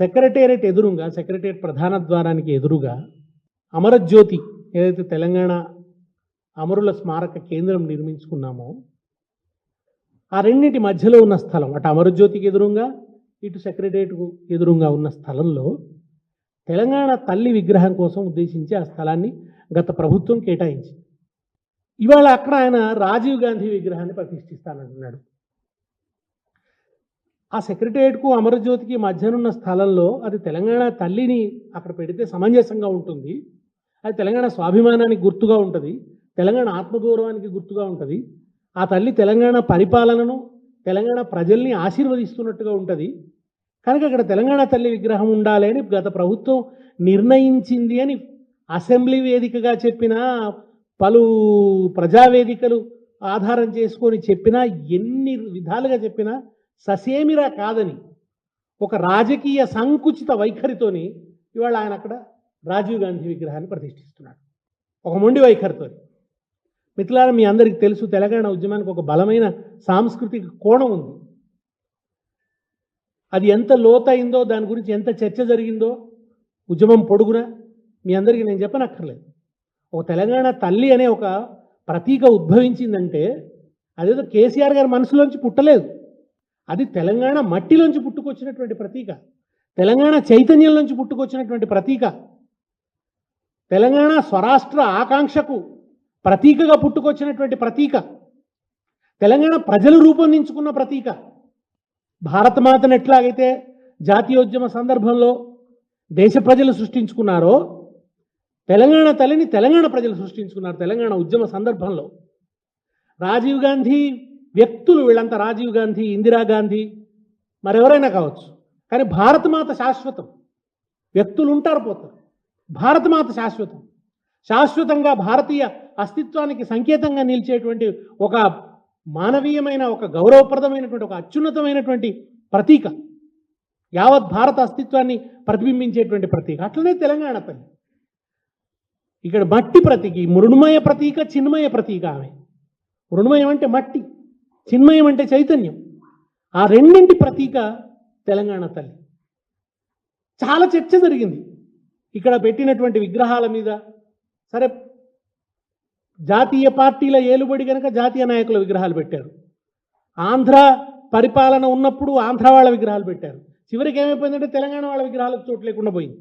Secretariat ఎదురుగా secretariat ప్రధాన ద్వారానికి ఎదురుగా అమరజ్యోతి ఏదైతే తెలంగాణ అమరుల స్మారక కేంద్రం నిర్మించుకున్నామో ఆ రెండింటి మధ్యలో ఉన్న స్థలం అటు అమరజ్యోతికి ఎదురుగా ఇటు సెక్రటేరియట్కు ఎదురుగా ఉన్న స్థలంలో తెలంగాణ తల్లి విగ్రహం కోసం ఉద్దేశించి ఆ స్థలాన్ని గత ప్రభుత్వం కేటాయించింది. ఇవాళ అక్కడ ఆయన రాజీవ్ గాంధీ విగ్రహాన్ని ప్రతిష్ఠిస్తానంటున్నాడు. ఆ సెక్రటేరియట్కు అమరజ్యోతికి మధ్యనున్న స్థలంలో అది తెలంగాణ తల్లిని అక్కడ పెడితే సమంజసంగా ఉంటుంది. అది తెలంగాణ స్వాభిమానానికి గుర్తుగా ఉంటుంది. తెలంగాణ ఆత్మగౌరవానికి గుర్తుగా ఉంటుంది. ఆ తల్లి తెలంగాణ పరిపాలనను తెలంగాణ ప్రజల్ని ఆశీర్వదిస్తున్నట్టుగా ఉంటుంది. కనుక అక్కడ తెలంగాణ తల్లి విగ్రహం ఉండాలి అని గత ప్రభుత్వం నిర్ణయించింది అని అసెంబ్లీ వేదికగా చెప్పిన పలు ప్రజావేదికలు ఆధారం చేసుకొని చెప్పినా ఎన్ని విధాలుగా చెప్పినా ససేమిరా కాదని ఒక రాజకీయ సంకుచిత వైఖరితోని ఇవాళ ఆయన అక్కడ రాజీవ్ గాంధీ విగ్రహాన్ని ప్రతిష్ఠిస్తున్నాడు. ఒక మొండి వైఖరితో మిత్రులారా మీ అందరికీ తెలుసు తెలంగాణ ఉద్యమానికి ఒక బలమైన సాంస్కృతిక కోణం ఉంది. అది ఎంత లోతైందో దాని గురించి ఎంత చర్చ జరిగిందో ఉద్యమం పొడుగున మీ అందరికీ నేను చెప్పనక్కర్లేదు. ఒక తెలంగాణ తల్లి అనే ఒక ప్రతీక ఉద్భవించిందంటే అదేదో కేసీఆర్ గారి మనసులోంచి పుట్టలేదు. అది తెలంగాణ మట్టిలోంచి పుట్టుకొచ్చినటువంటి ప్రతీక. తెలంగాణ చైతన్యంలోంచి పుట్టుకొచ్చినటువంటి ప్రతీక. తెలంగాణ స్వరాష్ట్ర ఆకాంక్షకు ప్రతీకగా పుట్టుకొచ్చినటువంటి ప్రతీక. తెలంగాణ ప్రజలు రూపొందించుకున్న ప్రతీక. భారతమాతను ఎట్లాగైతే జాతీయోద్యమ సందర్భంలో దేశ ప్రజలు సృష్టించుకున్నారో తెలంగాణ తల్లిని తెలంగాణ ప్రజలు సృష్టించుకున్నారు తెలంగాణ ఉద్యమ సందర్భంలో. రాజీవ్ గాంధీ వ్యక్తులు వీళ్ళంతా రాజీవ్ గాంధీ ఇందిరాగాంధీ మరెవరైనా కావచ్చు. కానీ భారతమాత శాశ్వతం. వ్యక్తులు ఉంటారు పోతారు. భారతమాత శాశ్వతం. శాశ్వతంగా భారతీయ అస్తిత్వానికి సంకేతంగా నిలిచేటువంటి ఒక మానవీయమైన ఒక గౌరవప్రదమైనటువంటి ఒక అత్యున్నతమైనటువంటి ప్రతీక. యావత్ భారత అస్తిత్వాన్ని ప్రతిబింబించేటువంటి ప్రతీక. అట్లనే తెలంగాణ తల్లి. ఇక్కడ మట్టి ప్రతీక. మృణుమయ ప్రతీక చిన్మయ ప్రతీక ఆమె. మృణుమయం అంటే మట్టి. చిన్మయం అంటే చైతన్యం. ఆ రెండింటి ప్రతీక తెలంగాణ తల్లి. చాలా చర్చ జరిగింది. ఇక్కడ పెట్టినటువంటి విగ్రహాల మీద సరే జాతీయ పార్టీల ఏలుబడి కనుక జాతీయ నాయకుల విగ్రహాలు పెట్టారు. ఆంధ్ర పరిపాలన ఉన్నప్పుడు ఆంధ్ర వాళ్ళ విగ్రహాలు పెట్టారు. చివరికి ఏమైపోయిందంటే తెలంగాణ వాళ్ళ విగ్రహాలకు చోటు లేకుండా పోయింది.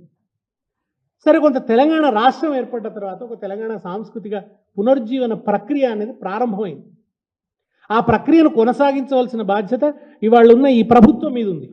సరే కొంత తెలంగాణ రాష్ట్రం ఏర్పడ్డ తర్వాత ఒక తెలంగాణ సాంస్కృతిక పునరుజ్జీవన ప్రక్రియ అనేది ప్రారంభమైంది. ఆ ప్రక్రియను కొనసాగించవలసిన బాధ్యత ఇవాళ ఉన్న ఈ ప్రభుత్వం మీద ఉంది